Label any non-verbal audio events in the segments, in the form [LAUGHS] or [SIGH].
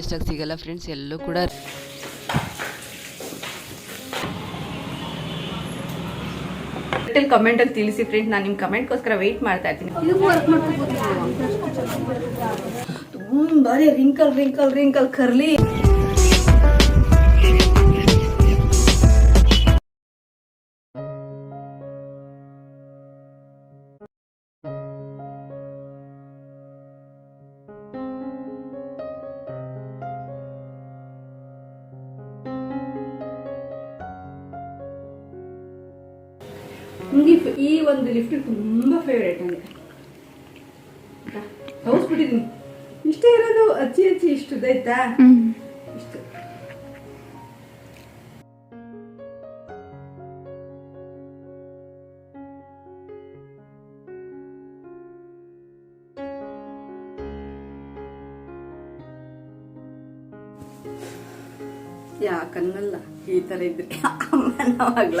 ಎಷ್ಟಾಗಿ ಸಿಗಲ್ಲ ಫ್ರೆಂಡ್ಸ್ ಎಲ್ಲೂ ಕೂಡ. ಕಮೆಂಟ್ ಅಲ್ಲಿ ತಿಳಿಸಿ ಫ್ರೆಂಡ್ಸ್ ನಾನು ನಿಮ್ಮ ಕಮೆಂಟ್ಗೋಸ್ಕರ ವೆಯ್ಟ್ ಮಾಡ್ತಾ ಇರ್ತೀನಿ ತುಂಬಾ ರಿಂಕಲ್ ರಿಂಕಲ್ ರಿಂಕಲ್ ಕರ್ಲಿ ನನಗೆ ಈ ಒಂದು ಲಿಫ್ಟ್ ತುಂಬಾ ಫೇವ್ರೇಟ್ ನನಗೆ ತೋರಿಸ್ಬಿಟ್ಟಿದ್ದೀನಿ ಇಷ್ಟೇ ಇರೋದು ಅಚ್ಚಿ ಅಚ್ಚಿ ಇಷ್ಟು ಆಯ್ತಾ? ಇಷ್ಟು. ಯಾಕನ್ನಲ್ಲ? ಈ ತರ ಇದ್ರೆ ಅಮ್ಮನವಾಗ್ಲ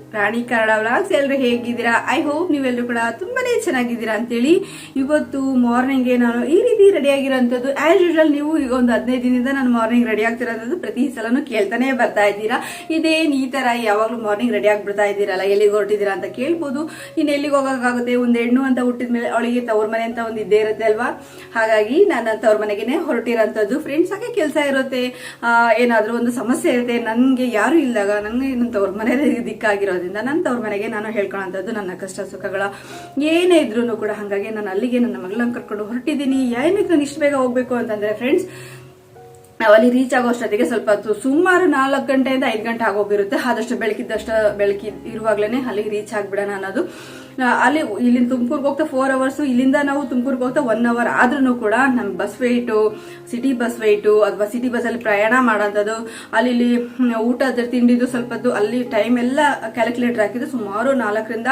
Rani Kannada vlogs ಎಲ್ಲರೂ ಹೇಗಿದ್ದೀರಾ? ಐ ಹೋಪ್ ನೀವೆಲ್ಲರೂ ಕೂಡ ತುಂಬಾನೇ ಚೆನ್ನಾಗಿದ್ದೀರಾ ಅಂತೇಳಿ ಇವತ್ತು ಮಾರ್ನಿಂಗ್ ನಾನು ಈ ರೀತಿ ರೆಡಿ ಆ್ಯಸ್ ಆಸ್ ಯೂಶಲ್ ನೀವು ಈಗ ಒಂದು ಹದಿನೈದು ದಿನದಿಂದ ನಾನು ಮಾರ್ನಿಂಗ್ ರೆಡಿ ಆಗ್ತಿರೋದು ಪ್ರತಿ ಸಲನೂ ಕೇಳ್ತಾನೆ ಬರ್ತಾ ಇದ್ದೀರಾ. ಇದೇನು ಈ ತರ ಯಾವಾಗಲೂ ಮಾರ್ನಿಂಗ್ ರೆಡಿ ಆಗ್ಬಿಡ್ತಾ ಇದ್ದೀರಲ್ಲ, ಎಲ್ಲಿಗೆ ಹೊರಟಿದ್ದೀರಾ ಅಂತ ಕೇಳ್ಬೋದು. ಇನ್ನು ಎಲ್ಲಿಗೆ ಹೋಗೋಕ್ಕಾಗುತ್ತೆ? ಒಂದು ಹೆಣ್ಣು ಅಂತ ಹುಟ್ಟಿದ ಮೇಲೆ ಅವಳಿಗೆ ತವ್ರ ಮನೆ ಅಂತ ಒಂದು ಇದ್ದೇ ಇರುತ್ತೆ ಅಲ್ವಾ? ಹಾಗಾಗಿ ನಾನು ತವ್ರ ಮನೆಗೇನೆ ಹೊರಟಿರೋಂಥದ್ದು. ಫ್ರೆಂಡ್ಸ್ ಹಾಗೆ ಕೆಲಸ ಇರುತ್ತೆ. ಏನಾದರೂ ಒಂದು ಸಮಸ್ಯೆ ಇರುತ್ತೆ ನನಗೆ ಯಾರು ಇಲ್ದಾಗ ನನಗೆ ನನ್ನ ತವ್ರ ಮನೆ ದಿಕ್ಕಾಗಿರೋದ್ರಿಂದ ನನ್ನ ತವ್ರ ಮನೆಗೆ ನಾನು ಹೇಳ್ಕೊಳ್ಳೋಂಥದ್ದು ನನ್ನ ಕಷ್ಟ ಸುಖಗಳ ಏನೇ ಇದ್ರೂ ಕೂಡ ಹಾಗಾಗಿ ನಾನು ಅಲ್ಲಿಗೆ ನನ್ನ ಮಗಳನ್ನ ಕರ್ಕೊಂಡು ಹೊರಟಿದ್ದೀನಿ. ಏನಕ್ಕೆ ನಾನು ಇಷ್ಟು ಬೇಗ ಹೋಗ್ಬೇಕು ಅಂತಂದ್ರೆ ಫ್ರೆಂಡ್ಸ್ ಅಲ್ಲಿ ರೀಚ್ ಆಗೋ ಅಷ್ಟೊತ್ತಿಗೆ ಸ್ವಲ್ಪ ಹೊತ್ತು ಸುಮಾರು ನಾಲ್ಕು ಗಂಟೆಯಿಂದ ಐದು ಗಂಟೆ ಆಗೋಗಿರುತ್ತೆ. ಆದಷ್ಟು ಬೆಳಕಿದ್ದಷ್ಟು ಬೆಳಕಿ ಇರುವಾಗ್ಲೇ ಅಲ್ಲಿಗೆ ರೀಚ್ ಆಗ್ಬಿಡೋಣ ಅನ್ನೋದು. ಅಲ್ಲಿ ಇಲ್ಲಿಂದ ತುಮಕೂರ್ಗೆ ಹೋಗ್ತಾ ಫೋರ್ ಅವರ್ಸ್ ಇಲ್ಲಿಂದ ನಾವು ತುಮಕೂರ್ಗೆ ಹೋಗ್ತಾ ಒನ್ ಅವರ್ ಆದ್ರೂ ಕೂಡ ನಮ್ಮ bus wait city bus wait ಅಥವಾ ಸಿಟಿ ಬಸ್ಸಲ್ಲಿ ಪ್ರಯಾಣ ಮಾಡೋಂಥದ್ದು ಅಲ್ಲಿ ಊಟದ ತಿಂಡಿದು ಸ್ವಲ್ಪದ್ದು, ಅಲ್ಲಿ ಟೈಮ್ ಎಲ್ಲ ಕ್ಯಾಲ್ಕುಲೇಟರ್ ಹಾಕಿದ್ದು ಸುಮಾರು ನಾಲ್ಕರಿಂದ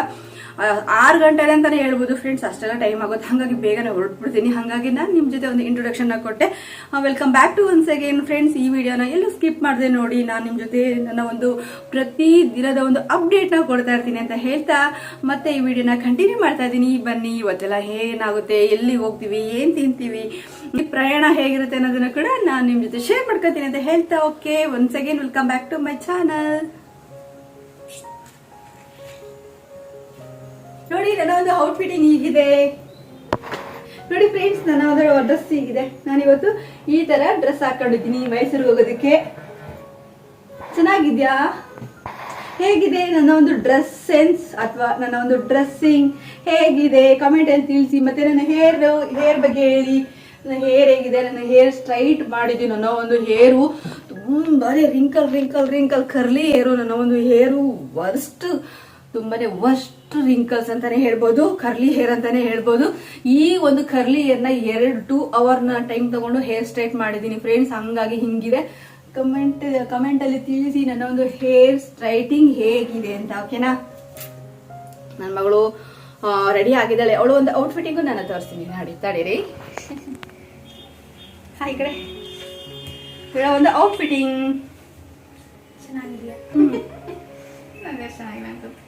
ಆರು ಗಂಟೆ ಅಂತಾನೆ ಹೇಳ್ಬೋದು ಫ್ರೆಂಡ್ಸ್ ಅಷ್ಟೆಲ್ಲ ಟೈಮ್ ಆಗುತ್ತೆ. ಹಾಗಾಗಿ ಬೇಗನೆ ಹೊರಟ್ಬಿಡ್ತೀನಿ. ಹಾಗಾಗಿ ನಾನು ನಿಮ್ಮ ಜೊತೆ ಒಂದು ಇಂಟ್ರೊಡಕ್ಷನ್ ಕೊಟ್ಟೆ. Welcome back to once again friends ಈ ವಿಡಿಯೋನ ಎಲ್ಲೂ ಸ್ಕಿಪ್ ಮಾಡದೆ ನೋಡಿ, ನಾನು ನಿಮ್ಮ ಜೊತೆ ನನ್ನ ಒಂದು ಪ್ರತಿ ದಿನದ ಒಂದು ಅಪ್ಡೇಟ್ನ ಕೊಡ್ತಾ ಇರ್ತೀನಿ ಅಂತ ಹೇಳ್ತಾ, ಮತ್ತೆ ಈ ವಿಡಿಯೋನ ಕಂಟಿನ್ಯೂ ಮಾಡ್ತಾ ಇದ್ದೀನಿ. ಬನ್ನಿ, ಇವತ್ತೆಲ್ಲ ಏನಾಗುತ್ತೆ, ಎಲ್ಲಿ ಹೋಗ್ತೀವಿ, ಏನ್ ತಿಂತೀವಿ, ಈ ಪ್ರಯಾಣ ಹೇಗಿರುತ್ತೆ ಅನ್ನೋದನ್ನ ಕೂಡ ನಾನು ನಿಮ್ಮ ಜೊತೆ ಶೇರ್ ಮಾಡ್ಕೊತೀನಿ ಅಂತ ಹೇಳ್ತಾ okay once again welcome back to my channel ನೋಡಿ, ನನ್ನ ಒಂದು ಔಟ್ಫಿಟಿಂಗ್ ಹೀಗಿದೆ. ನೋಡಿ ಫ್ರೆಂಡ್ಸ್ ನನ್ನ ಒಂದು ಡ್ರೆಸ್ ಹೀಗಿದೆ. ನಾನು ಇವತ್ತು ಈ ತರ ಡ್ರೆಸ್ ಹಾಕೊಂಡಿದ್ದೀನಿ ಮೈಸೂರಿಗೆ ಹೋಗೋದಕ್ಕೆ. ಚೆನ್ನಾಗಿದ್ಯಾ? ಹೇಗಿದೆ ನನ್ನ ಒಂದು ಡ್ರೆಸ್ ಸೆನ್ಸ್ ಅಥವಾ ನನ್ನ ಒಂದು ಡ್ರೆಸ್ಸಿಂಗ್ ಹೇಗಿದೆ? ಕಮೆಂಟ್ ಅಲ್ಲಿ ತಿಳಿಸಿ, ಮತ್ತೆ ನನ್ನ ಹೇರ್ ಹೇರ್ ಬಗ್ಗೆ ಹೇಳಿ. ನನ್ನ ಹೇರ್ ಹೇಗಿದೆ, ನನ್ನ ಹೇರ್ ಸ್ಟ್ರೈಟ್ ಮಾಡಿದ್ದೀನಿ ನನ್ನ ಒಂದು ಹೇರು ತುಂಬಾನೇ wrinkle wrinkle wrinkle curly hair ನನ್ನ ಒಂದು ಹೇರು ವರ್ಸ್ಟ್ ತುಂಬಾನೇ ವರ್ಸ್ಟ್ ರಿಂಕಲ್ಸ್ ಅಂತಾನೆ ಹೇಳ್ಬೋದು ಕರ್ಲಿ ಹೇರ್ ಅಂತಾನೆ ಹೇಳ್ಬೋದು. ಈ ಒಂದು ಕರ್ಲಿ ಹೇರ್ನ ಎರಡು ಟೂ ಅವರ್ನ ಟೈಮ್ ತಗೊಂಡು ಹೇರ್ ಸ್ಟ್ರೈಟ್ ಮಾಡಿದ್ದೀನಿ ಫ್ರೆಂಡ್ಸ್ ಹಂಗಾಗಿ ಹಿಂಗಿದೆ. ಕಮೆಂಟ್ ಕಮೆಂಟ್ ಅಲ್ಲಿ ತಿಳಿಸಿ ನನ್ನ ಒಂದು ಹೇರ್ ಸ್ಟ್ರೈಟಿಂಗ್ ಹೇಗಿದೆ ಅಂತ ಓಕೆನಾ ನನ್ನ ಮಗಳು ರೆಡಿ ಆಗಿದ್ದಾಳೆ. ಅವಳು ಒಂದು ಔಟ್ಫಿಟ್ಟಿಂಗು ನಾನು ತೋರಿಸ್ತೀನಿ. ನೋಡಿ ತಡೀರಿ ಹಾಯ್ ಕಡೆ. ಔಟ್ ಒಂದು ಚೆನ್ನಾಗಿದೆಯಾ? ಚೆನ್ನಾಗಿದೆ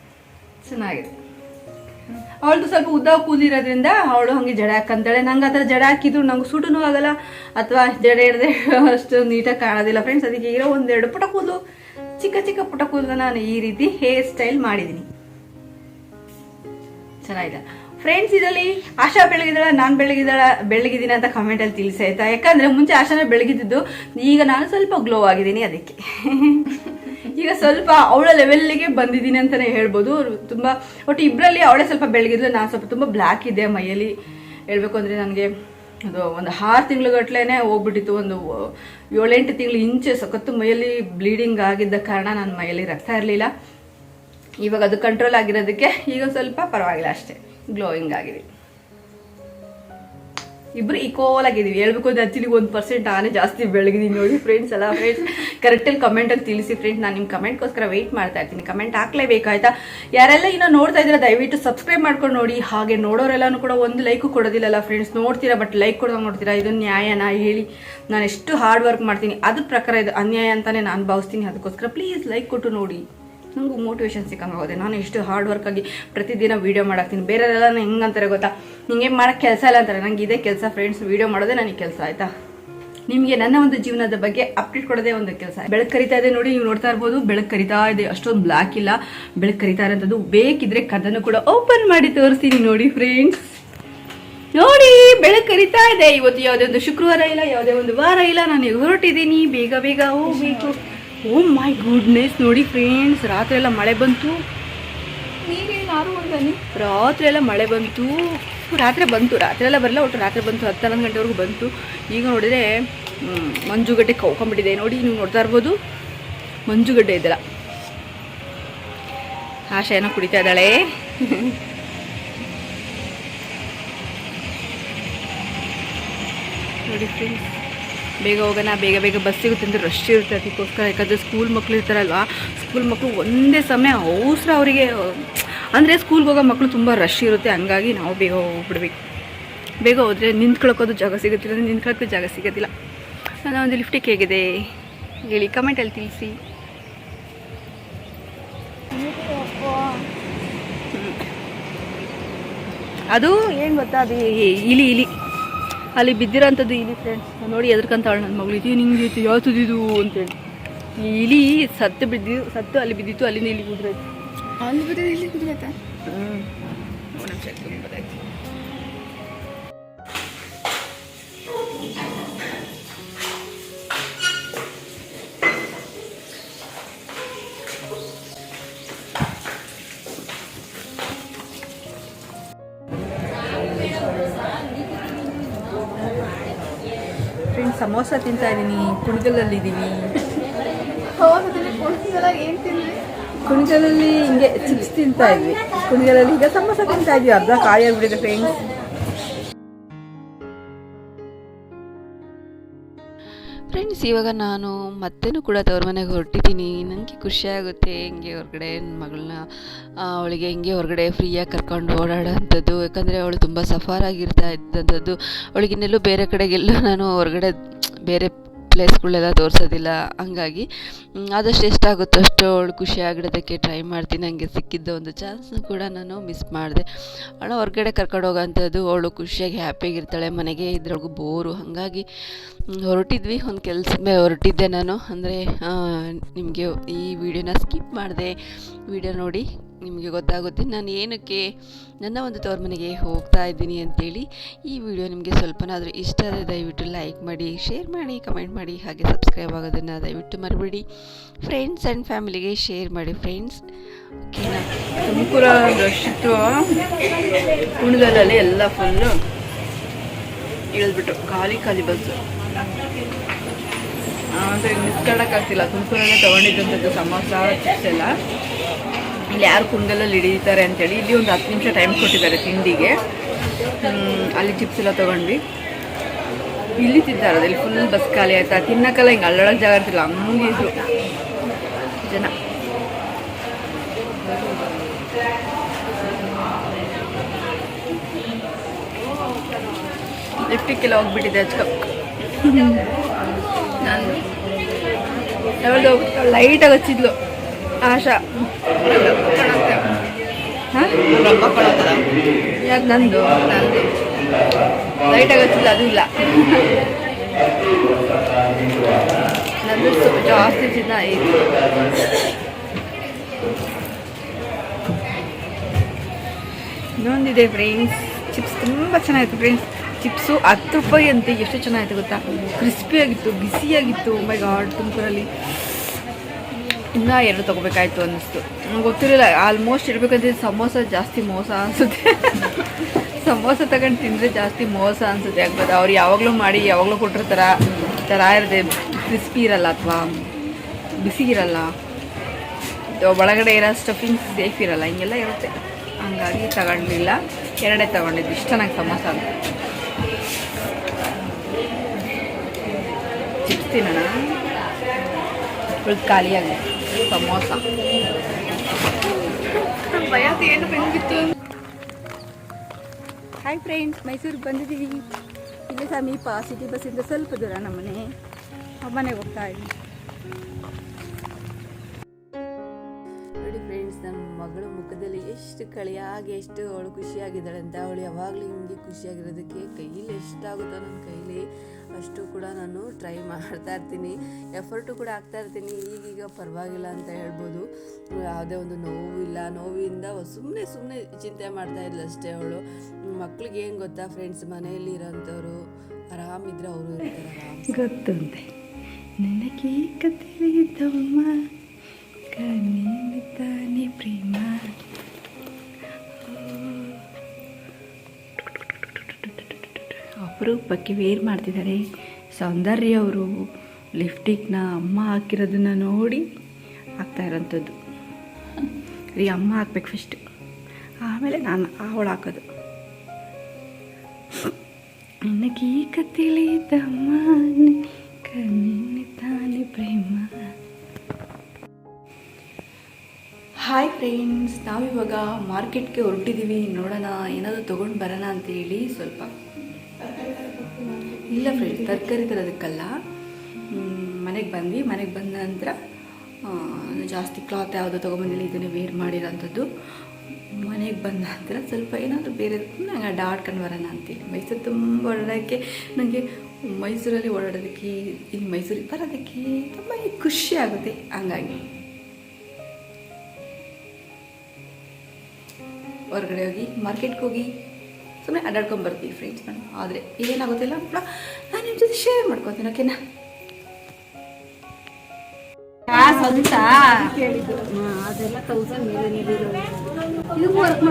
ಅವಳದು ಸ್ವಲ್ಪ ಉದ್ದ ಕೂದಿರೋದ್ರಿಂದ ಅವಳು ಹಂಗೆ ಜಡ ಹಾಕಂತಾಳೆ ನಂಗೆ ಆ ಥರ ಜಡ ಹಾಕಿದ್ರು ನಂಗೆ ಸೂಟೂ ಆಗಲ್ಲ ಅಥವಾ ಜಡ ಹಿಡ್ದೆ ಅಷ್ಟು ನೀಟಾಗಿ ಕಾಣೋದಿಲ್ಲ ಫ್ರೆಂಡ್ಸ್ ಅದಕ್ಕೆ ಇರೋ ಒಂದೆರಡು ಪುಟ ಕೂದಲು. ಚಿಕ್ಕ ಚಿಕ್ಕ ಪುಟ ಕೂದಲು ನಾನು ಈ ರೀತಿ ಹೇರ್ ಸ್ಟೈಲ್ ಮಾಡಿದ್ದೀನಿ. ಚೆನ್ನಾಗಿದೆ. ಫ್ರೆಂಡ್ಸ್ ಇದರಲ್ಲಿ ಆಶಾ ಬೆಳಗಿದಾಳ, ನಾನು ಬೆಳಗಿದಾಳ, ಬೆಳಗಿದ್ದೀನಿ ಅಂತ ಕಮೆಂಟ್ ಅಲ್ಲಿ ತಿಳಿಸಿ ಆಯ್ತಾ ಯಾಕಂದ್ರೆ ಮುಂಚೆ ಆಶಾನ ಬೆಳಗಿದ್ದು ಈಗ ನಾನು ಸ್ವಲ್ಪ ಗ್ಲೋ ಆಗಿದ್ದೀನಿ ಅದಕ್ಕೆ. ಈಗ ಸ್ವಲ್ಪ ಅವಳ ಲೆವೆಲ್ಗೆ ಬಂದಿದ್ದೀನಿ ಅಂತಾನೆ ಹೇಳ್ಬೋದು. ತುಂಬಾ, ಒಟ್ಟು ಇಬ್ಬರಲ್ಲಿ ಅವಳೇ ಸ್ವಲ್ಪ ಬೆಳಗಿದ್ಲು, ನಾನು ಸ್ವಲ್ಪ ತುಂಬಾ ಬ್ಲ್ಯಾಕ್ ಇದೆ ಮೈಯಲ್ಲಿ. ಹೇಳ್ಬೇಕು ಅಂದ್ರೆ ನನಗೆ ಅದು ಒಂದು ಆರು ತಿಂಗಳುಗಟ್ಲೆನೆ ಹೋಗ್ಬಿಟ್ಟಿತ್ತು. ಒಂದು ಏಳೆಂಟು ತಿಂಗಳು ಇಂಚು ಸಖತ್ತು ಮೈಯಲ್ಲಿ ಬ್ಲೀಡಿಂಗ್ ಆಗಿದ್ದ ಕಾರಣ ನನ್ನ ಮೈಯಲ್ಲಿ ರಕ್ತ ಇರಲಿಲ್ಲ. ಇವಾಗ ಅದು ಕಂಟ್ರೋಲ್ ಆಗಿರೋದಕ್ಕೆ ಈಗ ಸ್ವಲ್ಪ ಪರವಾಗಿಲ್ಲ ಅಷ್ಟೇ. ಗ್ಲೋಯಿಂಗ್ ಆಗಿದೆ ಇಬ್ರು ಈಕ್ವಲ್ ಆಗಿದೀವಿ ಹೇಳ್ಬೇಕು ಅಂದ್ರೆ ಆಕ್ಚುಲಿ ಒಂದು ಪರ್ಸೆಂಟ್ ನಾನೇ ಜಾಸ್ತಿ ಬೆಳಗಿದೀನಿ ನೋಡಿ ಫ್ರೆಂಡ್ಸ್ ಅಲ್ಲ. ಫ್ರೆಂಡ್ಸ್ ಕರೆಕ್ಟಲ್ಲಿ ಕಮೆಂಟ್ ಅಲ್ಲಿ ತಿಳಿಸಿ ಫ್ರೆಂಡ್ಸ್ ನಾನು ನಿಮ್ಮ ಕಮೆಂಟ್ಗೋಸ್ಕರ ವೆಯ್ಟ್ ಮಾಡ್ತಾ ಇರ್ತೀನಿ. ಕಮೆಂಟ್ ಹಾಕ್ಲೇಬೇಕು, ಆಯ್ತಾ? ಯಾರೆಲ್ಲ ಇನ್ನೂ ನೋಡ್ತಾ ಇದ್ದೀರಾ, ದಯವಿಟ್ಟು ಸಬ್ಸ್ಕ್ರೈಬ್ ಮಾಡ್ಕೊಂಡು ನೋಡಿ. ಹಾಗೆ ನೋಡೋರೆಲ್ಲನೂ ಕೂಡ ಒಂದು ಲೈಕು ಕೊಡೋದಿಲ್ಲಲ್ಲ ಫ್ರೆಂಡ್ಸ್ ನೋಡ್ತೀರಾ ಬಟ್ ಲೈಕ್ ಕೊಡೋದು ನೋಡ್ತೀರಾ? ಇದು ನ್ಯಾಯನ ಹೇಳಿ ನಾನು ಎಷ್ಟು ಹಾರ್ಡ್ ವರ್ಕ್ ಮಾಡ್ತೀನಿ. ಅದ್ರ ಪ್ರಕಾರ ಇದು ಅನ್ಯಾಯ ಅಂತಾನೆ ನಾನು ಭಾವಿಸ್ತೀನಿ. ಅದಕ್ಕೋಸ್ಕರ ಪ್ಲೀಸ್ ಲೈಕ್ ಕೊಟ್ಟು ನೋಡಿ. ನನಗೂ ಮೋಟಿವೇಶನ್ ಸಿಕ್ಕಂಗೆ ಆಗುತ್ತೆ ನಾನು ಎಷ್ಟು ಹಾರ್ಡ್ ವರ್ಕ್ ಆಗಿ ಪ್ರತಿದಿನ ವೀಡಿಯೋ ಮಾಡಾಕ್ತೀನಿ. ಬೇರೆಲ್ಲ ಹೆಂಗಂತಾರೆ ಗೊತ್ತಾ? ನಿಂಗೆ ಮಾಡೋಕ್ಕೆ ಕೆಲಸ ಇಲ್ಲ ಅಂತಾರೆ. ನನಗೆ ಇದೇ ಕೆಲಸ ಫ್ರೆಂಡ್ಸ್ ವೀಡಿಯೋ ಮಾಡೋದೇ ನನಗೆ ಕೆಲಸ, ಆಯ್ತಾ? ನಿಮಗೆ ನನ್ನ ಒಂದು ಜೀವನದ ಬಗ್ಗೆ ಅಪ್ಡೇಟ್ ಕೊಡೋದೇ ಒಂದು ಕೆಲಸ. ಬೆಳಕು ಕರಿತಾ ಇದೆ ನೋಡಿ, ನೀವು ನೋಡ್ತಾ ಇರ್ಬೋದು, ಬೆಳಕು ಕರಿತಾ ಇದೆ. ಅಷ್ಟೊಂದು ಬ್ಲ್ಯಾಕ್ ಇಲ್ಲ. ಬೆಳಕು ಕರಿತಾ ಇರೋಂಥದ್ದು ಬೇಕಿದ್ರೆ ಕದನ್ನು ಕೂಡ ಓಪನ್ ಮಾಡಿ ತೋರಿಸ್ತೀನಿ ನೋಡಿ ಫ್ರೆಂಡ್ಸ್ ನೋಡಿ, ಬೆಳಕು ಕರಿತಾ ಇದೆ. ಇವತ್ತು ಯಾವುದೇ ಒಂದು ಶುಕ್ರವಾರ ಇಲ್ಲ, ಯಾವುದೇ ಒಂದು ವಾರ ಇಲ್ಲ. ನಾನು ಹೊರಟಿದ್ದೀನಿ. ಬೇಗ ಬೇಗ ಹೋಗ್ಬೇಕು. ಓ ಮೈ ಗುಡ್ನೆಸ್ ನೋಡಿ ಫ್ರೆಂಡ್ಸ್ ರಾತ್ರಿ ಎಲ್ಲ ಮಳೆ ಬಂತು. ರಾತ್ರಿ ಎಲ್ಲ ಮಳೆ ಬಂತು. ರಾತ್ರಿ ಬಂತು ರಾತ್ರಿ ಎಲ್ಲ ಬರಲ್ಲ ಒಟ್ಟು ರಾತ್ರಿ ಬಂತು ಹತ್ತು ಹನ್ನೊಂದು ಗಂಟೆವರೆಗೂ ಬಂತು. ಈಗ ನೋಡಿದರೆ ಮಂಜುಗಡ್ಡೆ ಕೌಕೊಂಡ್ಬಿಟ್ಟಿದೆ ನೋಡಿ ನೀವು ನೋಡ್ತಾ ಇರ್ಬೋದು ಮಂಜುಗಡ್ಡೆ ಇದೆಲ್ಲ. ಆಶಾ ಏನೋ ಕುಡಿತಾ ಇದ್ದಾಳೆ. [LAUGHS] ನೋಡಿ ಫ್ರೆಂಡ್ಸ್ ಬೇಗ ಹೋಗೋಣ, ಬೇಗ ಬೇಗ ಬಸ್ ಸಿಗುತ್ತೆ ಅಂದರೆ ರಶ್ ಇರುತ್ತೆ. ಅದಕ್ಕೋಸ್ಕರ ಯಾಕಂದರೆ ಸ್ಕೂಲ್ ಮಕ್ಕಳು ಇರ್ತಾರಲ್ವ ಸ್ಕೂಲ್ ಮಕ್ಕಳು ಒಂದೇ ಸಮಯ ಅವಸರ ಅವರಿಗೆ, ಅಂದರೆ ಸ್ಕೂಲ್ಗೆ ಹೋಗೋ ಮಕ್ಕಳು ತುಂಬ ರಶ್ ಇರುತ್ತೆ. ಹಂಗಾಗಿ ನಾವು ಬೇಗ ಹೋಗ್ಬಿಡ್ಬೇಕು. ಬೇಗ ಹೋದರೆ ನಿಂತ್ಕೊಳಕೋದು ಜಾಗ ಸಿಗುತ್ತಿಲ್ಲ ನಿಂತ್ಕೊಳ್ಳೋಕ್ಕೂ ಜಾಗ ಸಿಗೋದಿಲ್ಲ. ನಾನು ಒಂದು ಲಿಫ್ಟಿಗೆ ಹೇಗಿದೆ? ಹೇಳಿ ಕಮೆಂಟಲ್ಲಿ ತಿಳಿಸಿ. ಅದು ಏನು ಗೊತ್ತಾ, ಅದು ಇಲಿ ಇಲಿ. ಅಲ್ಲಿ ಬಿದ್ದಿರೋಂಥದ್ದು ಇಲಿ ಫ್ರೆಂಡ್ಸ್ ನೋಡಿ ಎದ್ರಕಂತಾಳು ನನ್ನ ಮಗಳು. ಇದು ನಿಂಗೆ ಇತ್ತು ಯಾವತ್ತಿದ್ದು ಅಂತೇಳಿ. ಇಲಿ ಸತ್ತು ಬಿದ್ದು ಸತ್ತು ಅಲ್ಲಿ ಬಿದ್ದಿತ್ತು ಅಲ್ಲಿಂದ ಇಲ್ಲಿ ಕುದುರೈತೆ ಅಲ್ಲಿ ಬಿದ್ದಿದ್ದು ಇಲ್ಲಿ ಕುದುರತ್ತ ಫ್ರೆಂಡ್ಸ್ ಸಮೋಸ ತಿಂತಾ ಇದ್ದೀನಿ ಕುಣಿಗಲಲ್ಲಿದ್ದೀವಿ. ಕುಣಿಗಲಲ್ಲಿ ಹಿಂಗೆ ಚಿಪ್ಸ್ ತಿಂತಾ ಇದ್ವಿ. ಕುಣಿಗಲಲ್ಲಿ ಈಗ ಸಮೋಸ ತಿಂತಾ ಇದ್ವಿ ಅರ್ಧ ಕಾಯಿ ಆಗ್ಬಿಟ್ಟಿದೆ ಫ್ರೆಂಡ್ಸ್ ಫ್ರೆಂಡ್ಸ್ ಇವಾಗ ನಾನು ಮತ್ತೇನು ಕೂಡ ತವ್ರ ಮನೆಗೆ ಹೊರಟಿದ್ದೀನಿ. ನನಗೆ ಖುಷಿ ಆಗುತ್ತೆ ಹಿಂಗೆ ಹೊರಗಡೆ ನನ್ನ ಮಗಳನ್ನ ಅವಳಿಗೆ ಹಿಂಗೆ ಹೊರಗಡೆ ಫ್ರೀಯಾಗಿ ಕರ್ಕೊಂಡು ಓಡಾಡೋ ಅಂಥದ್ದು ಯಾಕಂದರೆ ಅವಳು ತುಂಬ ಸಫಾರಾಗಿರ್ತಾ ಇದ್ದಂಥದ್ದು. ಅವಳಿಗಿನ್ನೆಲ್ಲೂ ಬೇರೆ ಕಡೆಗೆಲ್ಲೂ ನಾನು ಹೊರಗಡೆ ಬೇರೆ ಪ್ಲೇಸ್ಗಳೆಲ್ಲ ತೋರಿಸೋದಿಲ್ಲ. ಹಂಗಾಗಿ ಆದಷ್ಟು ಎಷ್ಟಾಗುತ್ತೋ ಅಷ್ಟು ಅವಳು ಖುಷಿಯಾಗಿಡೋದಕ್ಕೆ ಟ್ರೈ ಮಾಡ್ತೀನಿ. ನನಗೆ ಸಿಕ್ಕಿದ್ದ ಒಂದು ಚಾನ್ಸ್ನ ಕೂಡ ನಾನು ಮಿಸ್ ಮಾಡಿದೆ. ಅವಳು ಹೊರಗಡೆ ಕರ್ಕೊಂಡು ಹೋಗೋಂಥದ್ದು ಅವಳು ಖುಷಿಯಾಗಿ ಹ್ಯಾಪಿಯಾಗಿರ್ತಾಳೆ ಮನೆಗೆ ಇದ್ರೊಳಗೂ ಬೋರು ಹಾಗಾಗಿ ಹೊರಟಿದ್ವಿ. ಒಂದು ಕೆಲಸ ಮೇಲೆ ಹೊರಟಿದ್ದೆ ನಾನು. ಅಂದರೆ ನಿಮಗೆ ಈ ವಿಡಿಯೋನ ಸ್ಕಿಪ್ ಮಾಡಿದೆ. ವಿಡಿಯೋ ನೋಡಿ ನಿಮಗೆ ಗೊತ್ತಾಗುತ್ತೆ. ನಾನು ಏನಕ್ಕೆ ನನ್ನ ಒಂದು ತವ್ರ ಮನೆಗೆ ಹೋಗ್ತಾ ಇದ್ದೀನಿ ಅಂತೇಳಿ ಈ ವಿಡಿಯೋ ನಿಮಗೆ ಸ್ವಲ್ಪನಾದರೂ ಇಷ್ಟ ಆದರೆ ದಯವಿಟ್ಟು ಲೈಕ್ ಮಾಡಿ, ಶೇರ್ ಮಾಡಿ, ಕಮೆಂಟ್ ಮಾಡಿ, ಹಾಗೆ ಸಬ್ಸ್ಕ್ರೈಬ್ ಆಗೋದನ್ನು ದಯವಿಟ್ಟು ಮರಿಬೇಡಿ. ಫ್ರೆಂಡ್ಸ್ ಆ್ಯಂಡ್ ಫ್ಯಾಮಿಲಿಗೆ ಶೇರ್ ಮಾಡಿ ಫ್ರೆಂಡ್ಸ್. ಓಕೆನಾ ತುಮಕೂರ ರಶ್ ಕುಣಗಲಲ್ಲಿ ಕುಣಿಗಲಲ್ಲಿ ಎಲ್ಲ ಫುಲ್ಲು ಇಳಿದ್ಬಿಟ್ಟು ಖಾಲಿ ಖಾಲಿ ಬಸ್ಸು. ಅಂದರೆ ನಿಂತ್ಕೊಳ್ಳೋಕ್ಕಾಗ್ತಿಲ್ಲ ತುಮಕೂರಲ್ಲೇ ತೊಗೊಂಡಿದ್ದಂಥದ್ದು ಸಮೋಸ, ಚಿಪ್ಸ್ ಎಲ್ಲ. ಇಲ್ಲಿ ಯಾರು ಕುಂಗಲಲ್ಲಿ ಹಿಡಿತಾರೆ ಅಂತೇಳಿ ಇಲ್ಲಿ ಒಂದು ಹತ್ತು ನಿಮಿಷ ಟೈಮ್ ಕೊಟ್ಟಿದ್ದಾರೆ ತಿಂಡಿಗೆ. ಅಲ್ಲಿ ಚಿಪ್ಸ್ ಎಲ್ಲ ತೊಗೊಂಡ್ವಿ. ಇಲ್ಲಿ ತಿಂತಾರೆ ಇಲ್ಲಿ ಫುಲ್ ಬಸ್ ಖಾಲಿ ಆಯ್ತಾ? ತಿನ್ನಕ್ಕೆಲ್ಲ, ಹಿಂಗೆ ಅಲ್ಲೊಳಗೆ ಜಾಗ ಇರ್ತಿಲ್ಲ. ಹಂಗೆ ಇದ್ರು ಜನ. ಲಿಫ್ಟಿಕ್ಕೆಲ್ಲ ಹೋಗ್ಬಿಟ್ಟಿದೆ ಅಚ್ಕ ನಾನು ಲೈಟಾಗಿ ಹಚ್ಚಿದ್ಲು ಆಶಾ. ಯಾವ್ದು ನಂದು? ಲೈಟ್ ಅದು ಇಲ್ಲ. ನಂದು ಸ್ವಲ್ಪ ಜಾಸ್ತಿ ಚಿನ್ನ ಐದು. ಇನ್ನೊಂದಿದೆ ಫ್ರೆಂಡ್ಸ್ ಚಿಪ್ಸ್ ತುಂಬ ಚೆನ್ನಾಗಿತ್ತು ಫ್ರೆಂಡ್ಸ್ ಚಿಪ್ಸು ಹತ್ತು ರೂಪಾಯಿ ಅಂತ ಎಷ್ಟು ಚೆನ್ನಾಗಿತ್ತು ಗೊತ್ತಾ? ಕ್ರಿಸ್ಪಿಯಾಗಿತ್ತು ಬಿಸಿಯಾಗಿತ್ತು ಮೈ ಗಾಡ್ ತುಮಕೂರಲ್ಲಿ. ಇನ್ನೂ ಎರಡು ತೊಗೋಬೇಕಾಯ್ತು ಅನ್ನಿಸ್ತು. ನಂಗೆ ಗೊತ್ತಿರಲಿಲ್ಲ ಆಲ್ಮೋಸ್ಟ್ ಇರಬೇಕಂದ್ರೆ ಸಮೋಸ ಜಾಸ್ತಿ ಮೋಸ ಅನಿಸುತ್ತೆ. [LAUGHS] ಸಮೋಸ ತಗೊಂಡು ತಿಂದರೆ ಜಾಸ್ತಿ ಮೋಸ ಅನಿಸುತ್ತೆ. ಆಗ್ಬೋದು ಅವ್ರು ಯಾವಾಗಲೂ ಮಾಡಿ, ಯಾವಾಗಲೂ ಕೊಟ್ಟಿರ್ತಾರ ಥರ ಇರದೆ ಕ್ರಿಸ್ಪಿ ಇರಲ್ಲ ಅಥವಾ ಬಿಸಿ ಇರಲ್ಲ. ಒಳಗಡೆ ಇರೋ ಸ್ಟಫಿಂಗ್ ಸೇಫ್ ಇರಲ್ಲ. ಹಿಂಗೆಲ್ಲ ಇರುತ್ತೆ. ಹಂಗಾಗಿ ತಗೊಂಡಿಲ್ಲ. ಎರಡೇ ತಗೊಂಡಿದ್ದು. ಇಷ್ಟ ನಂಗೆ ಸಮೋಸ ಅಂತ. ಚಿಪ್ಸ್ ತಿನ್ನೋಣ. ಖಾಲಿಯಾಗಿ ಸಮೋಸ. ಏನು ಹಾಯ್ ಫ್ರೆಂಡ್ಸ್ ಮೈಸೂರಿಗೆ ಬಂದಿದ್ದೀವಿ. ಇಲ್ಲಿ ಸಮೀಪ ಸಿಟಿ ಬಸ್ಸಿಂದ ಸ್ವಲ್ಪ ದೂರ ನಮ್ಮನೆ ಮನೆಗೆ ಹೋಗ್ತಾ ಇದ್ದೀವಿ ಮಗಳು ಮುಖದಲ್ಲಿ ಎಷ್ಟು ಕಳಿಯಾಗಿ ಎಷ್ಟು ಅವಳು ಖುಷಿಯಾಗಿದ್ದಾಳೆ ಅಂತ ಅವಳು ಯಾವಾಗಲೂ ಹಿಂಗೆ ಖುಷಿಯಾಗಿರೋದಕ್ಕೆ ಕೈಲಿ ಎಷ್ಟಾಗುತ್ತೋ ನನ್ನ ಕೈಲಿ. ಅಷ್ಟು ಕೂಡ ನಾನು ಟ್ರೈ ಮಾಡ್ತಾ ಇರ್ತೀನಿ. ಎಫರ್ಟು ಕೂಡ ಆಗ್ತಾ ಇರ್ತೀನಿ. ಈಗೀಗ ಪರವಾಗಿಲ್ಲ ಅಂತ ಹೇಳ್ಬೋದು. ಯಾವುದೇ ಒಂದು ನೋವು ಇಲ್ಲ. ನೋವಿಂದ ಸುಮ್ಮನೆ ಸುಮ್ಮನೆ ಚಿಂತೆ ಮಾಡ್ತಾ ಇದ್ಲು ಅಷ್ಟೇ ಅವಳು. ಮಕ್ಳಿಗೆ ಏನು ಗೊತ್ತಾ ಫ್ರೆಂಡ್ಸ್ ಮನೆಯಲ್ಲಿ ಇರೋಂಥವ್ರು? ಆರಾಮಿದ್ರೆ ಅವರು ಇರ್ತಾರೆ ಆರಾಮ್ ಗೊತ್ತುಂಟೆ. ನನಗೆ ಕನಿ ಪ್ರೇಮ. ಅಪರೂಪಕ್ಕೆ ವೇರ್ ಮಾಡ್ತಿದ್ದಾರೆ. ಸೌಂದರ್ಯ ಅವರು ಲಿಫ್ಟಿಕ್ನ ಅಮ್ಮ ಹಾಕಿರೋದನ್ನು ನೋಡಿ ಹಾಕ್ತಾ ಇರೋಂಥದ್ದು. ರೀ ಅಮ್ಮ ಹಾಕ್ಬೇಕು ಫಸ್ಟ್ ಆಮೇಲೆ ನಾನು ಅವಳು ಹಾಕೋದು. ನನಗೆ ಕತ್ತಿಲಿದ್ದಮ್ಮ ತಮ್ಮ ತಾನೆ ಪ್ರೇಮ. ಹಾಯ್ ಫ್ರೆಂಡ್ಸ್ ನಾವಿವಾಗ ಮಾರ್ಕೆಟ್ಗೆ ಹೊರಟಿದ್ದೀವಿ. ನೋಡೋಣ, ಏನಾದರೂ ತೊಗೊಂಡು ಬರೋಣ ಅಂತ ಹೇಳಿ ಸ್ವಲ್ಪ ಇಲ್ಲ ಫ್ರೆಂಡ್ ತರಕಾರಿ ತರೋದಕ್ಕಲ್ಲ ಮನೆಗೆ ಬಂದ್ವಿ. ಮನೆಗೆ ಬಂದ ನಂತರ ಜಾಸ್ತಿ ಕ್ಲಾತ್ ಯಾವುದೋ ತೊಗೊಂಬಂದಿಲ್ಲ, ಇದನ್ನೇ ವೇರ್ ಮಾಡಿರೋಂಥದ್ದು. ಮನೆಗೆ ಬಂದ ನಂತರ ಸ್ವಲ್ಪ ಏನಾದರೂ ಬೇರೆ, ನಂಗೆ ಅಡ್ಡಾಡ್ಕೊಂಡು ಬರೋಣ ಅಂತೀನಿ ಮೈಸೂರು ತುಂಬ ಓಡಾಡೋಕ್ಕೆ ನನಗೆ ಮೈಸೂರಲ್ಲಿ ಓಡಾಡೋದಕ್ಕೆ, ಇಲ್ಲಿ ಮೈಸೂರಿಗೆ ಬರೋದಕ್ಕೆ ತುಂಬ ಖುಷಿ ಆಗುತ್ತೆ. ಹಂಗಾಗಿ. ಹೊರಗಡೆ ಹೋಗಿ ಮಾರ್ಕೆಟ್ಗೆ ಹೋಗಿ ಸುಮ್ಮನೆ ಅಡ್ಡಾಡ್ಕೊಂಡು ಬರ್ತೀವಿ ಫ್ರೆಂಡ್ಸ್ ಆದರೆ ಏನಾಗುತ್ತಿಲ್ಲ ಕೂಡ ನಾನು ನಿಮ್ಮ ಜೊತೆ ಶೇರ್ ಮಾಡ್ಕೊತೀನಿ ಓಕೆನಾ ಸ್ವಂತ? ಅದೆಲ್ಲ ತೌಸಂಡ್ ವರ್ಕ್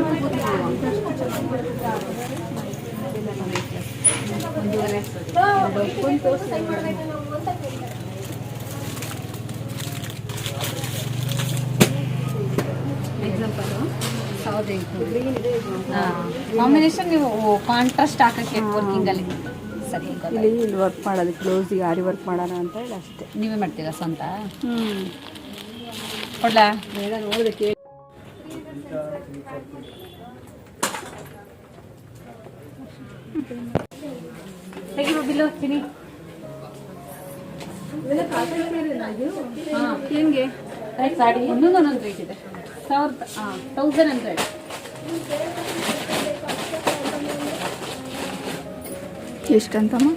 ಎಕ್ಸಾಂಪಲು ಸಾವಿರದ ಎಂಟುನೂರು ಕಾಂಬಿನೇಷನ್ ನೀವು ಕಾಂಟ್ರಾಸ್ಟ್ ಹಾಕಕ್ಕೆ ವರ್ಕಿಂಗಲ್ಲಿ ಸರಿ ಇಲ್ಲಿ ಇಲ್ಲಿ ವರ್ಕ್ ಮಾಡೋದು ಕ್ಲೋಸಿಗೆ ಯಾರಿ ವರ್ಕ್ ಮಾಡೋಣ ಅಂತ ಹೇಳಿ ಅಷ್ಟೇ. ನೀವೇ ಮಾಡ್ತೀರಾ ಸ್ವಂತ? ಹ್ಞೂ ಕೊಡ್ಲಾ? ಬೇಡ ನೋಡೋದಕ್ಕೆ ಹೇಗೆ ಬಿಲ್ ಹೋಗ್ತೀನಿ ರೈಟ್ ಸಾಡಿ ಒಂದೊಂದು ಒಂದೊಂದು ರೇಟ್ ಇದೆ. ಸಾವಿರದ ಹಾಂ ತೌಸಂಡ್ ಹಂಡ್ರೆಡ್ ಎಷ್ಟಂತಮ್ಮ?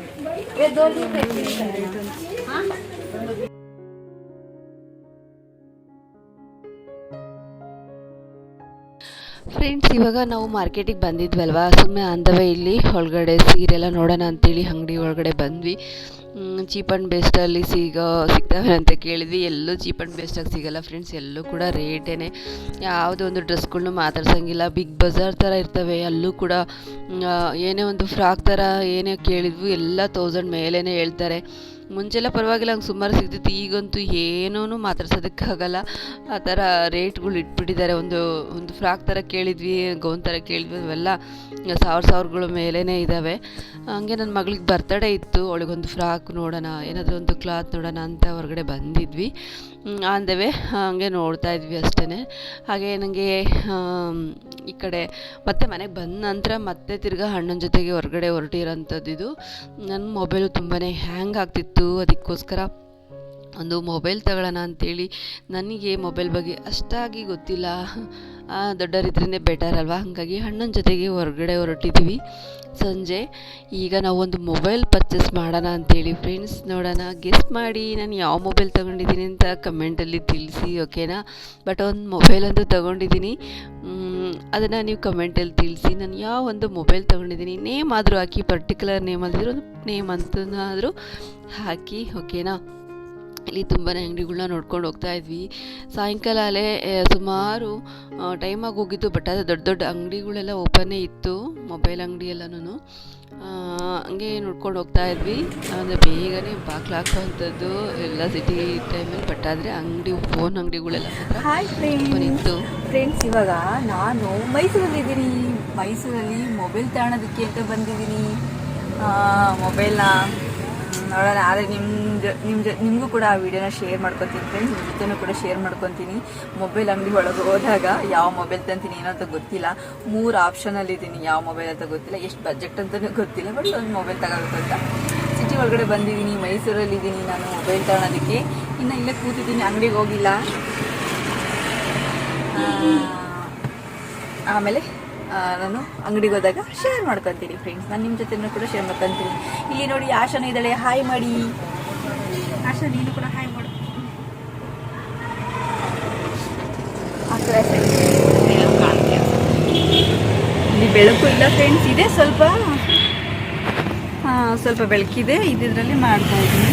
ಇವಾಗ ನಾವು ಮಾರ್ಕೆಟಿಗೆ ಬಂದಿದ್ವಲ್ವ ಸುಮ್ಮನೆ ಅಂದವೇ ಇಲ್ಲಿ. ಒಳಗಡೆ ಸೀರೆಲ್ಲ ನೋಡೋಣ ಅಂತೇಳಿ ಅಂಗಡಿ ಒಳಗಡೆ ಬಂದ್ವಿ. ಚೀಪ್ ಆ್ಯಂಡ್ ಬೆಸ್ಟಲ್ಲಿ ಸಿಗೋ ಸಿಗ್ತಾವೆ ಅಂತ ಕೇಳಿದ್ವಿ. ಎಲ್ಲೂ ಚೀಪ್ ಆ್ಯಂಡ್ ಬೆಸ್ಟಾಗಿ ಸಿಗೋಲ್ಲ ಫ್ರೆಂಡ್ಸ್, ಎಲ್ಲೂ ಕೂಡ ರೇಟೇ ಯಾವುದೇ ಒಂದು ಡ್ರೆಸ್ಗಳನ್ನೂ ಮಾತಾಡ್ಸೋಂಗಿಲ್ಲ. ಬಿಗ್ ಬಜಾರ್ ಥರ ಇರ್ತವೆ, ಅಲ್ಲೂ ಕೂಡ ಏನೇ ಒಂದು ಫ್ರಾಕ್ ಥರ ಏನೇ ಕೇಳಿದ್ವಿ, ಎಲ್ಲ ತೌಸಂಡ್ ಮೇಲೇ ಹೇಳ್ತಾರೆ. ಮುಂಚೆಲ್ಲ ಪರವಾಗಿಲ್ಲ ಹಂಗೆ ಸುಮಾರು ಸಿಗ್ತಿತ್ತು. ಈಗಂತೂ ಏನೂ ಮಾತಾಡ್ಸೋದಕ್ಕಾಗಲ್ಲ. ಆ ಥರ ರೇಟ್ಗಳು ಇಟ್ಬಿಟ್ಟಿದ್ದಾರೆ. ಒಂದು ಒಂದು ಫ್ರಾಕ್ ಥರ ಕೇಳಿದ್ವಿ, ಗೌನ್ ಥರ ಕೇಳಿದ್ವಿ, ಅವೆಲ್ಲ ಸಾವಿರ ಸಾವಿರಗಳ ಮೇಲೇ ಇದ್ದಾವೆ ಹಂಗೆ ನನ್ನ ಮಗಳಿಗೆ ಬರ್ತಡೇ ಇತ್ತು. ಅವಳಿಗೊಂದು ಫ್ರಾಕ್ ನೋಡೋಣ, ಏನಾದರೂ ಒಂದು ಕ್ಲಾತ್ ನೋಡೋಣ ಅಂತ ಹೊರಗಡೆ ಬಂದಿದ್ವಿ. ಅಂದವೆ. ಹಂಗೆ ನೋಡ್ತಾ ಇದ್ವಿ ಅಷ್ಟೇ ಹಾಗೆ ನನಗೆ ಈ ಕಡೆ ಮತ್ತೆ ಮನೆಗೆ ಬಂದ ನಂತರ ಮತ್ತೆ ತಿರ್ಗಾ ಹಣ್ಣನ ಜೊತೆಗೆ ಹೊರಗಡೆ ಹೊರಟಿರೋಂಥದ್ದು ಇದು. ನನ್ನ ಮೊಬೈಲು ತುಂಬಾ ಹ್ಯಾಂಗ್ ಆಗ್ತಿತ್ತು. ಅದಕ್ಕೋಸ್ಕರ ಒಂದು ಮೊಬೈಲ್ ತಗೊಳ್ಳೋಣ ಅಂತೇಳಿ ನನಗೆ ಮೊಬೈಲ್ ಬಗ್ಗೆ ಅಷ್ಟಾಗಿ ಗೊತ್ತಿಲ್ಲ. ದೊಡ್ಡವರಿದ್ರೇ ಬೆಟರ್ ಅಲ್ವಾ? ಹಾಗಾಗಿ ಅಣ್ಣನ ಜೊತೆಗೆ ಹೊರಗಡೆ ಹೊರಟಿದ್ದೀವಿ ಸಂಜೆ, ಈಗ ನಾವು ಒಂದು ಮೊಬೈಲ್ ಪರ್ಚೇಸ್ ಮಾಡೋಣ ಅಂತೇಳಿ ಫ್ರೆಂಡ್ಸ್ ನೋಡೋಣ. ಗೆಸ್ಟ್ ಮಾಡಿ ನಾನು ಯಾವ ಮೊಬೈಲ್ ತೊಗೊಂಡಿದ್ದೀನಿ ಅಂತ ಕಮೆಂಟಲ್ಲಿ ತಿಳಿಸಿ ಓಕೆನಾ ಬಟ್ ಒಂದು ಮೊಬೈಲ್ ಅಂತೂ ತೊಗೊಂಡಿದ್ದೀನಿ. ಅದನ್ನು ನೀವು ಕಮೆಂಟಲ್ಲಿ ತಿಳಿಸಿ. ನಾನು ಯಾವ ಒಂದು ಮೊಬೈಲ್ ತೊಗೊಂಡಿದ್ದೀನಿ ನೇಮ್ ಆದರೂ ಹಾಕಿ ಪರ್ಟಿಕ್ಯುಲರ್ ನೇಮ್ ಅಲ್ದಿರೋ ಒಂದು ನೇಮ್ ಅಂತನಾದರೂ ಹಾಕಿ ಓಕೆನಾ ಇಲ್ಲಿ ತುಂಬಾ ಅಂಗಡಿಗಳನ್ನ ನೋಡ್ಕೊಂಡು ಹೋಗ್ತಾ ಇದ್ವಿ. ಸಾಯಂಕಾಲ ಅಲ್ಲೇ ಸುಮಾರು ಟೈಮಾಗಿ ಹೋಗಿದ್ದು ಬಟ್ ಅದು ದೊಡ್ಡ ದೊಡ್ಡ ಅಂಗಡಿಗಳೆಲ್ಲ ಓಪನ್ನೇ ಇತ್ತು ಮೊಬೈಲ್ ಅಂಗಡಿ ಎಲ್ಲನೂ ಹಂಗೆ ನೋಡ್ಕೊಂಡು ಹೋಗ್ತಾ ಇದ್ವಿ. ಅಂದರೆ ಬೇಗನೆ ಬಾಗ್ಲು ಹಾಕುವಂಥದ್ದು ಎಲ್ಲ ಸಿಟಿ ಟೈಮಲ್ಲಿ ಬಟ್ ಆದರೆ ಅಂಗಡಿ ಫೋನ್ ಅಂಗಡಿಗಳೆಲ್ಲ ಹಾಯ್ ಫ್ರೆಂಡ್ಸ್ ಇತ್ತು. ಫ್ರೆಂಡ್ಸ್ ಇವಾಗ ನಾನು ಮೈಸೂರಲ್ಲಿದ್ದೀನಿ. ಮೈಸೂರಲ್ಲಿ ಮೊಬೈಲ್ ತಗೊಳೋದಕ್ಕೆ ಅಂತ ಬಂದಿದ್ದೀನಿ. ಮೊಬೈಲ್ನ ನೋಡೋಣ, ಆದರೆ ನಿಮ್ದು ನಿಮ್ಮ ಜೊ ನಿಮಗೂ ಕೂಡ ಆ ವಿಡಿಯೋನ ಶೇರ್ ಮಾಡ್ಕೊತೀನಿ ಫ್ರೆಂಡ್ಸ್ ನಿಮ್ಮ ಜೊತೆನೂ ಕೂಡ ಶೇರ್ ಮಾಡ್ಕೊತೀನಿ. ಮೊಬೈಲ್ ಅಂಗಡಿ ಒಳಗೆ ಹೋದಾಗ ಯಾವ ಮೊಬೈಲ್ ತಂತೀನಿ ಏನಂತ ಗೊತ್ತಿಲ್ಲ. ಮೂರು ಆಪ್ಷನಲ್ಲಿ ಇದ್ದೀನಿ ಯಾವ ಮೊಬೈಲ್ ಅಂತ ಗೊತ್ತಿಲ್ಲ. ಎಷ್ಟು ಬಜೆಟ್ ಅಂತಲೂ ಗೊತ್ತಿಲ್ಲ ಬಟ್ ಒಂದು ಮೊಬೈಲ್ ತಗೋಬೇಕು ಅಂತ. ಸಿಟಿ ಒಳಗಡೆ ಬಂದಿದ್ದೀನಿ ಮೈಸೂರಲ್ಲಿ ಇದ್ದೀನಿ ನಾನು ಮೊಬೈಲ್ ತಗೊಳೋದಕ್ಕೆ. ಇನ್ನು ಇಲ್ಲೇ ಕೂತಿದ್ದೀನಿ, ಅಂಗಡಿಗೆ ಹೋಗಿಲ್ಲ. ಆಮೇಲೆ? ನಾನು ಅಂಗಡಿಗೆ ಹೋದಾಗ ಶೇರ್ ಮಾಡ್ಕೊತೀನಿ ಫ್ರೆಂಡ್ಸ್ ನಾನು ನಿಮ್ಮ ಜೊತೆನೂ ಕೂಡ ಶೇರ್ ಮಾಡ್ಕೊತೀನಿ ಇಲ್ಲಿ ನೋಡಿ ಆಶಾನ ಇದ್ದಾಳೆ. ಹಾಯ್ ಮಾಡಿ. ಆಶಾ ನೀನು ಕೂಡ ಹಾಯ್ ಮಾಡು. ಇಲ್ಲಿ ಬೆಳಕು ಇಲ್ಲ ಫ್ರೆಂಡ್ಸ್ ಇದೆ ಸ್ವಲ್ಪ. ಹಾ ಸ್ವಲ್ಪ ಬೆಳಕಿದೆ. ಇದ್ರಲ್ಲಿ ಮಾಡ್ತಾ ಇದ್ದೀನಿ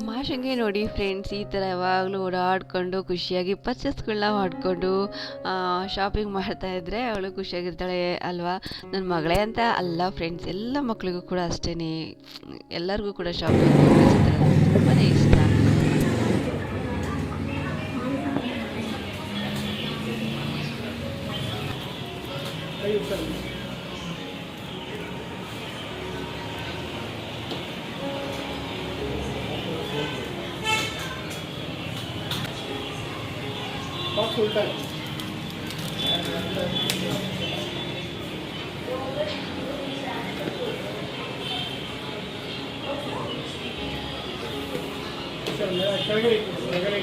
ನಮ್ಮ ನೋಡಿ ಫ್ರೆಂಡ್ಸ್ ಈ ಥರ ಯಾವಾಗಲೂ ಓಡಾಡ್ಕೊಂಡು ಖುಷಿಯಾಗಿ ಪರ್ಚೇಸ್ಗಳನ್ನ ಮಾಡಿಕೊಂಡು ಶಾಪಿಂಗ್ ಮಾಡ್ತಾ ಇದ್ದರೆ ಅವಳು ಖುಷಿಯಾಗಿರ್ತಾಳೆ ಅಲ್ವಾ? ನನ್ನ ಮಗಳೇ ಅಂತ ಅಲ್ಲ ಫ್ರೆಂಡ್ಸ್ ಎಲ್ಲ ಮಕ್ಕಳಿಗೂ ಕೂಡ ಅಷ್ಟೇ ಎಲ್ಲರಿಗೂ ಕೂಡ ಶಾಪಿಂಗ್ ತುಂಬಾ ಇಷ್ಟ. Thank ಡಿಸ್ಕೌಂಟ್ ಅಪ್ರೂವ್ ಮಾಡಿ ಅಟ್ಯಾಚ್ಮೆಂಟು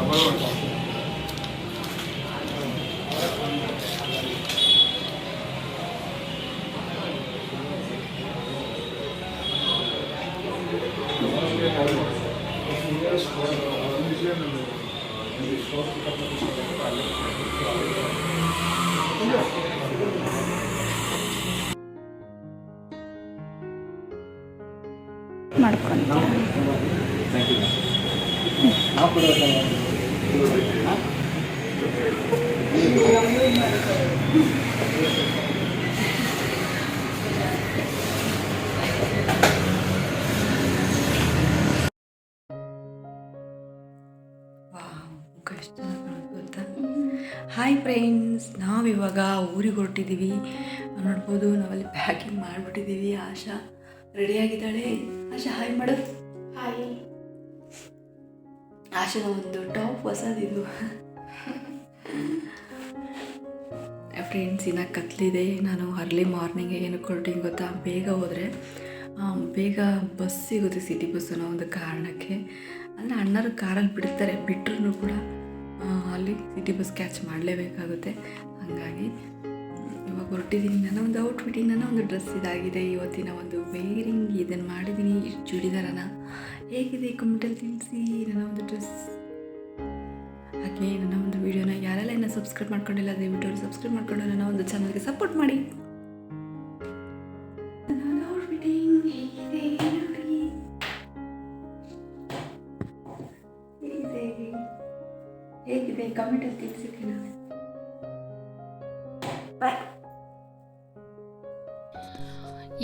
ಓಪನ್ ಹಾಯ್ ಫ್ರೆಂಡ್ಸ್ ನಾವಿವಾಗ ಊರಿಗೆ ಹೊರಟಿದ್ದೀವಿ. ನೋಡ್ಬೋದು ನಾವಲ್ಲಿ ಪ್ಯಾಕಿಂಗ್ ಮಾಡಿಬಿಟ್ಟಿದ್ದೀವಿ. ಆಶಾ ರೆಡಿಯಾಗಿದ್ದಾಳೆ ಆಶಾ ಹಾಯ್ ಮಾಡು ಹಾಯ್ ಆಶಾನ ಒಂದು ಟಾಪ್ ಹೊಸದಿದು. ಫ್ರೆಂಡ್ಸ್, ಇನ್ನು ಕತ್ಲಿದೆ. ನಾನು ಅರ್ಲಿ ಮಾರ್ನಿಂಗ್ ಏನು ಕೊರ್ಟಿಂಗ್ ಗೊತ್ತಾ? ಬೇಗ ಹೋದರೆ ಬೇಗ ಬಸ್ ಸಿಗುತ್ತೆ ಸಿಟಿ ಬಸ್ ಅನ್ನೋ ಒಂದು ಕಾರಣಕ್ಕೆ. ಅಂದರೆ ಅಣ್ಣರು ಕಾರಲ್ಲಿ ಬಿಡ್ತಾರೆ. ಬಿಟ್ಟರು ಕೂಡ ಅಲ್ಲಿ ಸಿಟಿ ಬಸ್ ಕ್ಯಾಚ್ ಮಾಡಲೇಬೇಕಾಗುತ್ತೆ. ಹಾಗಾಗಿ ಇವಾಗ ಹೊರಟಿದ್ದೀನಿ. ನನ್ನ ಒಂದು ಔಟ್ಫಿಟ್ಟಿಂಗ್ ನನ್ನ ಒಂದು ಡ್ರೆಸ್ ಇದಾಗಿದೆ. ಇವತ್ತಿನ ಒಂದು ವೇರಿಂಗ್ ಇದನ್ನು ಮಾಡಿದ್ದೀನಿ ಚೂಡಿದಾರನ. ಹೇಗಿದೆ? ಕಮೆಂಟಲ್ಲಿ ತಿಳಿಸಿ. ನನ್ನ ಒಂದು ಡ್ರೆಸ್ ಹಾಗೆ ನನ್ನ ಒಂದು ವಿಡಿಯೋನ ಯಾರೆಲ್ಲ ಇನ್ನೂ ಸಬ್ಸ್ಕ್ರೈಬ್ ಮಾಡ್ಕೊಂಡಿಲ್ಲ, ದಯವಿಟ್ಟು ಸಬ್ಸ್ಕ್ರೈಬ್ ಮಾಡ್ಕೊಂಡು ನನ್ನ ಒಂದು ಚಾನಲ್ಗೆ ಸಪೋರ್ಟ್ ಮಾಡಿ. ಹೇಗಿದೆ? ಕಮೆಂಟಲ್ಲಿ ತಿಳಿಸಿ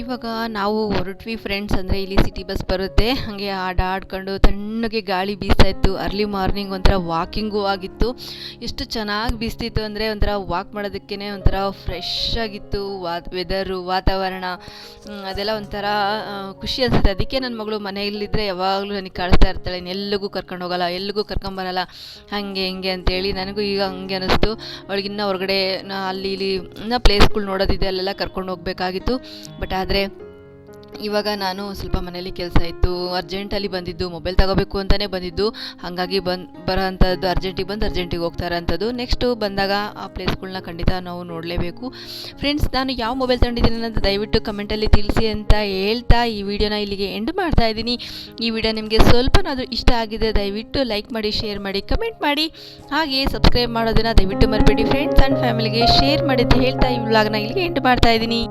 ಇವಾಗ ನಾವು ಹೊರಟ್ವಿ ಫ್ರೆಂಡ್ಸ್ ಅಂದರೆ ಇಲ್ಲಿ ಸಿಟಿ ಬಸ್ ಬರುತ್ತೆ. ಹಾಗೆ ಆಡ ಆಡ್ಕೊಂಡು ತಣ್ಣಗೆ ಗಾಳಿ ಬೀಸ್ತಾ ಇತ್ತು. ಅರ್ಲಿ ಮಾರ್ನಿಂಗ್ ಒಂಥರ ವಾಕಿಂಗು ಆಗಿತ್ತು. ಎಷ್ಟು ಚೆನ್ನಾಗಿ ಬೀಸ್ತಿತ್ತು ಅಂದರೆ ಒಂಥರ ವಾಕ್ ಮಾಡೋದಕ್ಕೇ ಒಂಥರ ಫ್ರೆಶ್ ಆಗಿತ್ತು. ವಾ ವೆದರು ವಾತಾವರಣ ಅದೆಲ್ಲ ಒಂಥರ ಖುಷಿ ಅನಿಸುತ್ತೆ. ಅದಕ್ಕೆ ನನ್ನ ಮಗಳು ಮನೆಯಲ್ಲಿದ್ದರೆ ಯಾವಾಗಲೂ ನನಗೆ ಕಾಣಿಸ್ತಾ ಇರ್ತಾಳೆ. ಎಲ್ಲಿಗೂ ಕರ್ಕೊಂಡು ಹೋಗಲ್ಲ, ಎಲ್ಲಿಗೂ ಕರ್ಕೊಂಬರಲ್ಲ ಹಾಗೆ, ಹಿಂಗೆ ಅಂತೇಳಿ ನನಗೂ ಈಗ ಹಂಗೆ ಅನ್ನಿಸ್ತು ಅವಳಿಗಿನ್ನ ಹೊರಗಡೆ ಅಲ್ಲಿ, ಇಲ್ಲಿ, ಇನ್ನೂ ಪ್ಲೇಸ್ಗಳು ನೋಡೋದಿದೆ, ಅಲ್ಲೆಲ್ಲ ಕರ್ಕೊಂಡು ಹೋಗಬೇಕಾಗಿತ್ತು. ಬಟ್ ಆದರೆ ಇವಾಗ ನಾನು ಸ್ವಲ್ಪ ಮನೇಲಿ ಕೆಲಸ ಇತ್ತು ಅರ್ಜೆಂಟಲ್ಲಿ ಬಂದಿದ್ದು ಮೊಬೈಲ್ ತಗೋಬೇಕು ಅಂತಲೇ ಬಂದಿದ್ದು, ಹಾಗಾಗಿ ಬಂದು ಬರೋ ಅಂಥದ್ದು ಅರ್ಜೆಂಟಿಗೆ ಬಂದು ಅರ್ಜೆಂಟಿಗೆ ಹೋಗ್ತಾರೆ ಅಂಥದ್ದು. ನೆಕ್ಸ್ಟು ಬಂದಾಗ ಆ ಪ್ಲೇಸ್ಗಳನ್ನ ಖಂಡಿತ ನಾವು ನೋಡಲೇಬೇಕು. ಫ್ರೆಂಡ್ಸ್ ನಾನು ಯಾವ ಮೊಬೈಲ್ ತಗೊಂಡಿದ್ದೀನಿ ಅಂತ ದಯವಿಟ್ಟು ಕಮೆಂಟಲ್ಲಿ ತಿಳಿಸಿ ಅಂತ ಹೇಳ್ತಾ ಈ ವಿಡಿಯೋನ ಇಲ್ಲಿಗೆ ಎಂಡ್ ಮಾಡ್ತಾ ಇದ್ದೀನಿ. ಈ ವಿಡಿಯೋ ನಿಮಗೆ ಸ್ವಲ್ಪನಾದರೂ ಇಷ್ಟ ಆಗಿದೆ, ದಯವಿಟ್ಟು ಲೈಕ್ ಮಾಡಿ ಶೇರ್ ಮಾಡಿ ಕಮೆಂಟ್ ಮಾಡಿ. ಹಾಗೆ ಸಬ್ಸ್ಕ್ರೈಬ್ ಮಾಡೋದನ್ನು ದಯವಿಟ್ಟು ಮರಿಬೇಡಿ. ಫ್ರೆಂಡ್ಸ್ ಆ್ಯಂಡ್ ಫ್ಯಾಮಿಲಿಗೆ ಶೇರ್ ಮಾಡಿ ಅಂತ ಹೇಳ್ತಾ ಈ ವ್ಲಾಗ್ನ ಇಲ್ಲಿಗೆ ಎಂಡ್ ಮಾಡ್ತಾ ಇದ್ದೀನಿ.